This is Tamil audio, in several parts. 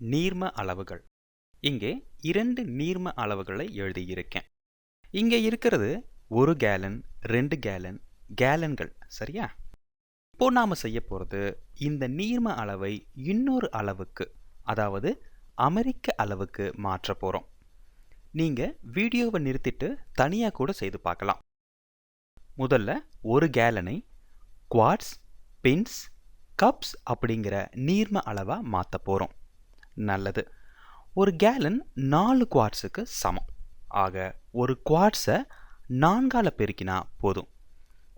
நீர்ம அளவுகள். இங்கே இரண்டு நீர்ம அளவுகளை எழுதியிருக்கேன். இங்கே இருக்கிறது ஒரு கேலன் ரெண்டு கேலன் கேலன்கள் சரியா? இப்போ நாம் செய்ய போகிறது இந்த நீர்ம அளவை இன்னொரு அளவுக்கு அதாவது அமெரிக்க அளவுக்கு மாற்ற போகிறோம் நீங்கள் வீடியோவை நிறுத்திட்டு தனியாக கூட செய்து பார்க்கலாம். முதல்ல ஒரு கேலனை குவாட்ஸ் பின்ஸ் கப்ஸ் அப்படிங்கிற நீர்ம அளவாக மாற்ற போகிறோம் நல்லது. ஒரு கேலன் நாலு குவாட்ஸுக்கு சமம். ஆக ஒரு குவாட்ஸை நான்கால பெருக்கினா போதும்.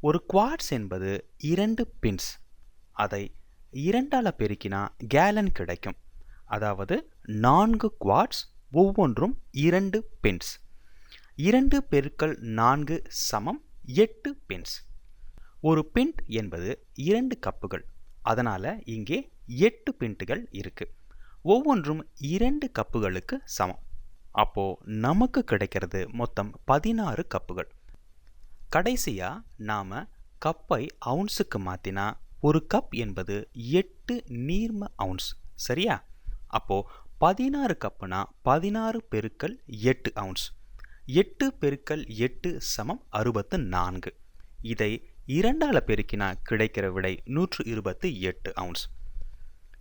ஒரு குவாட்ஸ் என்பது இரண்டு பின்ஸ் அதை இரண்டால பெருக்கினா கேலன் கிடைக்கும். அதாவது நான்கு குவாட்ஸ் ஒவ்வொன்றும் இரண்டு பின்ஸ் இரண்டு பெருக்கள் நான்கு சமம் எட்டு பின்ஸ் ஒரு பிண்ட் என்பது இரண்டு கப்புகள் அதனால் இங்கே எட்டு பிண்ட்டுகள் இருக்குது ஒவ்வொன்றும் இரண்டு கப்புகளுக்கு சமம். அப்போ நமக்கு கிடைக்கிறது மொத்தம் பதினாறு கப்புகள். கடைசியாக நாம் கப்பை அவுன்ஸுக்கு மாற்றினா ஒரு கப் என்பது எட்டு நீர்ம அவுன்ஸ். சரியா? அப்போ பதினாறு கப்புனா பதினாறு பெருக்கல் எட்டு அவுன்ஸ். எட்டு பெருக்கல் எட்டு சமம் அறுபத்து நான்கு. இதை இரண்டால் பெருக்கினா கிடைக்கிற விடை நூற்று இருபத்தி எட்டு அவுன்ஸ்.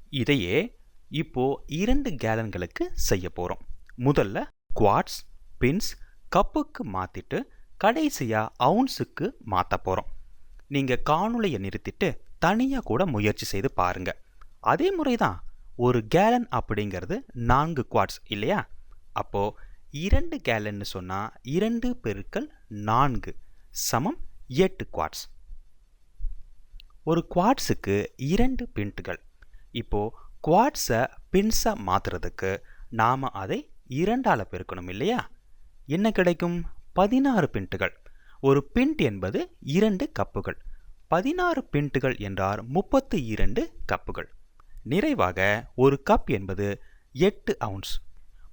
இதையே இப்போ இரண்டு கேலன்களுக்கு செய்ய போகிறோம் முதல்ல குவாட்ஸ் பின்ஸ் கப்புக்கு மாற்றிட்டு கடைசியாக அவுன்ஸுக்கு மாற்ற போகிறோம் நீங்கள் காணொலியை நிறுத்திட்டு தனியாக கூட முயற்சி செய்து பாருங்க. அதே முறை தான் ஒரு கேலன் அப்படிங்கிறது நான்கு குவாட்ஸ் இல்லையா? அப்போது இரண்டு கேலன்னு சொன்னால் இரண்டு பெருக்கள் நான்கு சமம் எட்டு குவாட்ஸ் ஒரு குவாட்ஸுக்கு இரண்டு பின்ட்டுகள் இப்போது குவாட்ஸை பின்ஸாக மாற்றுறதுக்கு நாம் அதை இரண்டால பெருக்கணும் இல்லையா? என்ன கிடைக்கும்? பதினாறு பின்ட்டுகள் ஒரு பிண்ட் என்பது இரண்டு கப்புகள் பதினாறு பிண்ட்டுகள் என்றால் முப்பத்து இரண்டு கப்புகள் நிறைவாக ஒரு கப் என்பது எட்டு அவுன்ஸ்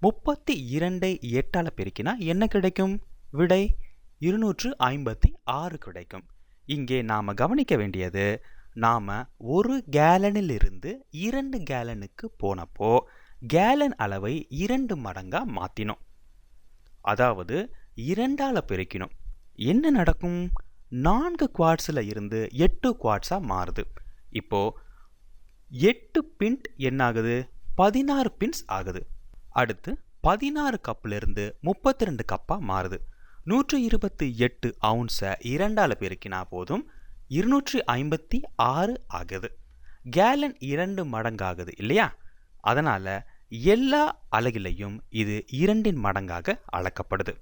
முப்பத்தி இரண்டை எட்டால் பெருக்கினா என்ன கிடைக்கும்? விடை இருநூற்று ஐம்பத்தி ஆறு கிடைக்கும். இங்கே நாம் கவனிக்க வேண்டியது நாம் ஒரு கேலனிலிருந்து இரண்டு கேலனுக்கு போனப்போ கேலன் அளவை இரண்டு மடங்காக மாற்றினோம் அதாவது இரண்டால் பெருக்கினோம். என்ன நடக்கும்? நான்கு குவாட்ஸில் இருந்து எட்டு குவாட்ஸாக மாறுது. இப்போது எட்டு பிண்ட் என்ன ஆகுது பதினாறு பின்ஸ் ஆகுது. அடுத்து பதினாறு கப்பிலிருந்து முப்பத்தி ரெண்டு கப்பாக மாறுது. நூற்றி இருபத்தி எட்டு அவுன்ஸை இரண்டால் பெருக்கினா போதும் இருநூற்றி ஐம்பத்தி ஆறு ஆகுது. கேலன் இரண்டு மடங்காகுது இல்லையா? அதனால் எல்லா அலகிலையும் இது இரண்டின் மடங்காக அளக்கப்படுது.